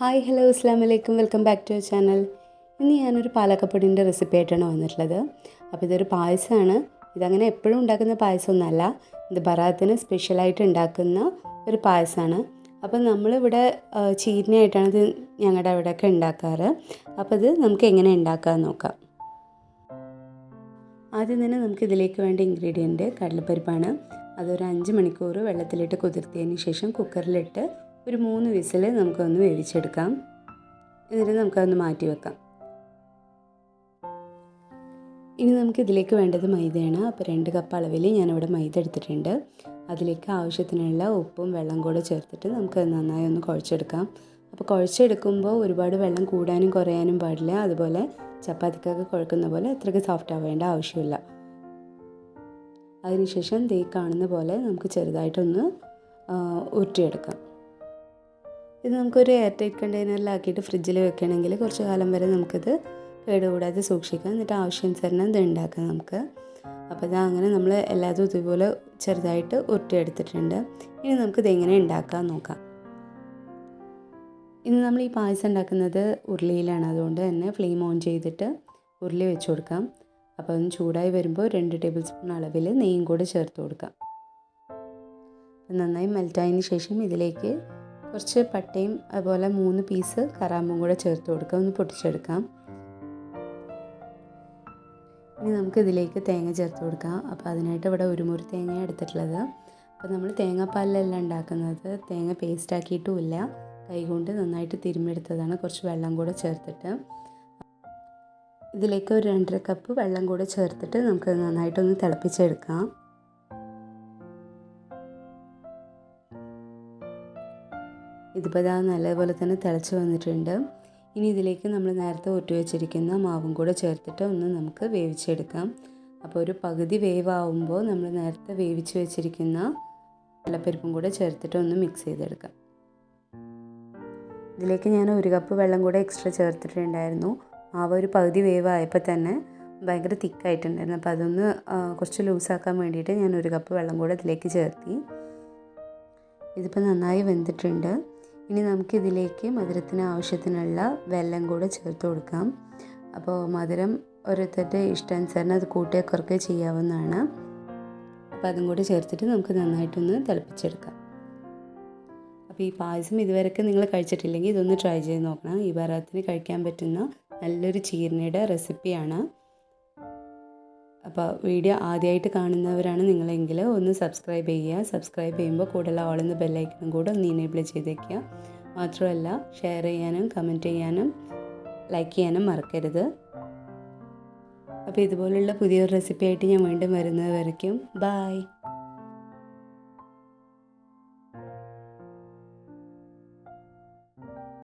Hi hello അസ്ലാമലൈക്കും welcome back to your channel. ഇന്ന് ഞാനൊരു പാലക്കപ്പൊടിന്റെ recipe ആയിട്ടാണ് വന്നിട്ടുള്ളത്. അപ്പോൾ ഇതൊരു പായസമാണ്. ഇതങ്ങനെ എപ്പോഴും ഉണ്ടാക്കുന്ന പായസമൊന്നുമല്ല ഇത് ബറാത്തിന് സ്പെഷ്യലായിട്ട് ഉണ്ടാക്കുന്ന ഒരു പായസമാണ്. അപ്പം നമ്മളിവിടെ ചീരനിയായിട്ടാണ് ഇത് ഞങ്ങളുടെ അവിടെയൊക്കെ ഉണ്ടാക്കാറ്. അപ്പോൾ ഇത് നമുക്ക് എങ്ങനെ ഉണ്ടാക്കാൻ നോക്കാം. ആദ്യം തന്നെ നമുക്ക് ഇതിലേക്ക് വേണ്ട ഇൻഗ്രീഡിയന്റ് കടലപ്പരിപ്പാണ്. അതൊരു അഞ്ച് മണിക്കൂർ വെള്ളത്തിലിട്ട് കുതിർത്തിയതിന് ശേഷം കുക്കറിലിട്ട് ഒരു മൂന്ന് വിസിൽ നമുക്കൊന്ന് വേവിച്ചെടുക്കാം. എന്നിട്ട് നമുക്കതൊന്ന് മാറ്റി വെക്കാം. ഇനി നമുക്ക് ഇതിലേക്ക് വേണ്ടത് മൈദയാണ്. അപ്പോൾ രണ്ട് കപ്പ് അളവിൽ ഞാനിവിടെ മൈദ എടുത്തിട്ടുണ്ട്. അതിലേക്ക് ആവശ്യത്തിനുള്ള ഉപ്പും വെള്ളം കൂടെ ചേർത്തിട്ട് നമുക്ക് നന്നായി ഒന്ന് കുഴച്ചെടുക്കാം. അപ്പോൾ കുഴച്ചെടുക്കുമ്പോൾ ഒരുപാട് വെള്ളം കൂടാനും കുറയാനും പാടില്ല. അതുപോലെ ചപ്പാത്തിക്കൊക്കെ കുഴക്കുന്ന പോലെ അത്രയ്ക്ക് സോഫ്റ്റ് ആവേണ്ട ആവശ്യമില്ല. അതിനുശേഷം ദേ കാണുന്ന പോലെ നമുക്ക് ചെറുതായിട്ടൊന്ന് ഉരുട്ടിയെടുക്കാം. ഇത് നമുക്കൊരു എയർ ടൈറ്റ് കണ്ടെയ്നറിൽ ആക്കിയിട്ട് ഫ്രിഡ്ജിൽ വെക്കണമെങ്കിൽ കുറച്ച് കാലം വരെ നമുക്കിത് കേടുകൂടാതെ സൂക്ഷിക്കാം. എന്നിട്ട് ആവശ്യാനുസരണം ഇത് ഉണ്ടാക്കാം നമുക്ക്. അപ്പോൾ ഇത് അങ്ങനെ നമ്മൾ എല്ലാതും ഇതുപോലെ ചെറുതായിട്ട് ഉരുട്ടിയെടുത്തിട്ടുണ്ട്. ഇനി നമുക്കിത് എങ്ങനെ ഉണ്ടാക്കാൻ നോക്കാം. ഇന്ന് നമ്മൾ ഈ പായസം ഉണ്ടാക്കുന്നത് ഉരുളിയിലാണ്. അതുകൊണ്ട് തന്നെ ഫ്ലെയിം ഓൺ ചെയ്തിട്ട് ഉരുളി വെച്ച് കൊടുക്കാം. അപ്പോൾ ഒന്ന് ചൂടായി വരുമ്പോൾ രണ്ട് ടേബിൾ സ്പൂൺ അളവിൽ നെയ്യും കൂടെ ചേർത്ത് കൊടുക്കാം. നന്നായി മെൽറ്റായതിന് ശേഷം ഇതിലേക്ക് കുറച്ച് പട്ടയും അതുപോലെ മൂന്ന് പീസ് കറാമ്പും കൂടെ ചേർത്ത് കൊടുക്കുക ഒന്ന് പൊട്ടിച്ചെടുക്കാം. ഇനി നമുക്ക് ഇതിലേക്ക് തേങ്ങ ചേർത്ത് കൊടുക്കാം. അപ്പോൾ അതിനായിട്ട് ഇവിടെ ഒരു മുറി തേങ്ങ എടുത്തിട്ടുള്ളത്. അപ്പോൾ നമ്മൾ തേങ്ങാപ്പാലിലല്ല ഉണ്ടാക്കുന്നത്. തേങ്ങ പേസ്റ്റ് ആക്കിയിട്ടുമില്ല കൈകൊണ്ട് നന്നായിട്ട് തിരുമ്മെടുത്തതാണ് കുറച്ച് വെള്ളം കൂടെ ചേർത്തിട്ട്. ഇതിലേക്ക് ഒരു രണ്ടര കപ്പ് വെള്ളം കൂടെ ചേർത്തിട്ട് നമുക്ക് നന്നായിട്ടൊന്ന് തിളപ്പിച്ചെടുക്കാം. ഇതിപ്പോൾ ഇതാ നല്ലപോലെ തന്നെ തിളച്ച് വന്നിട്ടുണ്ട്. ഇനി ഇതിലേക്ക് നമ്മൾ നേരത്തെ ഒറ്റ വെച്ചിരിക്കുന്ന മാവും കൂടെ ചേർത്തിട്ട് ഒന്ന് നമുക്ക് വേവിച്ചെടുക്കാം. അപ്പോൾ ഒരു പകുതി വേവാകുമ്പോൾ നമ്മൾ നേരത്തെ വേവിച്ച് വെച്ചിരിക്കുന്ന വെള്ളപ്പരിപ്പും കൂടെ ചേർത്തിട്ട് ഒന്ന് മിക്സ് ചെയ്തെടുക്കാം. ഇതിലേക്ക് ഞാൻ ഒരു കപ്പ് വെള്ളം കൂടെ എക്സ്ട്രാ ചേർത്തിട്ടുണ്ടായിരുന്നു. മാവ് ഒരു പകുതി വേവായപ്പോൾ തന്നെ ഭയങ്കര തിക്കായിട്ടുണ്ടായിരുന്നു. അപ്പോൾ അതൊന്ന് കുറച്ച് ലൂസാക്കാൻ വേണ്ടിയിട്ട് ഞാൻ ഒരു കപ്പ് വെള്ളം കൂടെ ഇതിലേക്ക് ചേർത്തി. ഇതിപ്പോൾ നന്നായി വെന്തിട്ടുണ്ട്. ഇനി നമുക്കിതിലേക്ക് മധുരത്തിന് ആവശ്യത്തിനുള്ള വെള്ളം കൂടെ ചേർത്ത് കൊടുക്കാം. അപ്പോൾ മധുരം ഓരോരുത്തരുടെ ഇഷ്ടാനുസരണം അത് കൂട്ടുകയോ ചെയ്യാവുന്നതാണ്. അപ്പോൾ അതും കൂടി ചേർത്തിട്ട് നമുക്ക് നന്നായിട്ടൊന്ന് തിളപ്പിച്ചെടുക്കാം. അപ്പോൾ ഈ പായസം ഇതുവരെയൊക്കെ നിങ്ങൾ കഴിച്ചിട്ടില്ലെങ്കിൽ ഇതൊന്ന് ട്രൈ ചെയ്ത് നോക്കണം. ഈ ബറാത്തിന് കഴിക്കാൻ പറ്റുന്ന നല്ലൊരു ചീരനയുടെ റെസിപ്പിയാണ്. അപ്പോൾ വീഡിയോ ആദ്യമായിട്ട് കാണുന്നവരാണ് നിങ്ങളെങ്കിൽ ഒന്ന് സബ്സ്ക്രൈബ് ചെയ്യുക. സബ്സ്ക്രൈബ് ചെയ്യുമ്പോൾ കൂടുതൽ ഓളുന്ന ബെല്ലൈക്കനും കൂടെ ഒന്ന് ഇനേബിൾ ചെയ്തേക്കുക. മാത്രമല്ല ഷെയർ ചെയ്യാനും കമന്റ് ചെയ്യാനും ലൈക്ക് ചെയ്യാനും മറക്കരുത്. അപ്പോൾ ഇതുപോലുള്ള പുതിയൊരു റെസിപ്പി ആയിട്ട് ഞാൻ വീണ്ടും വരുന്നത് വരയ്ക്കും ബായ്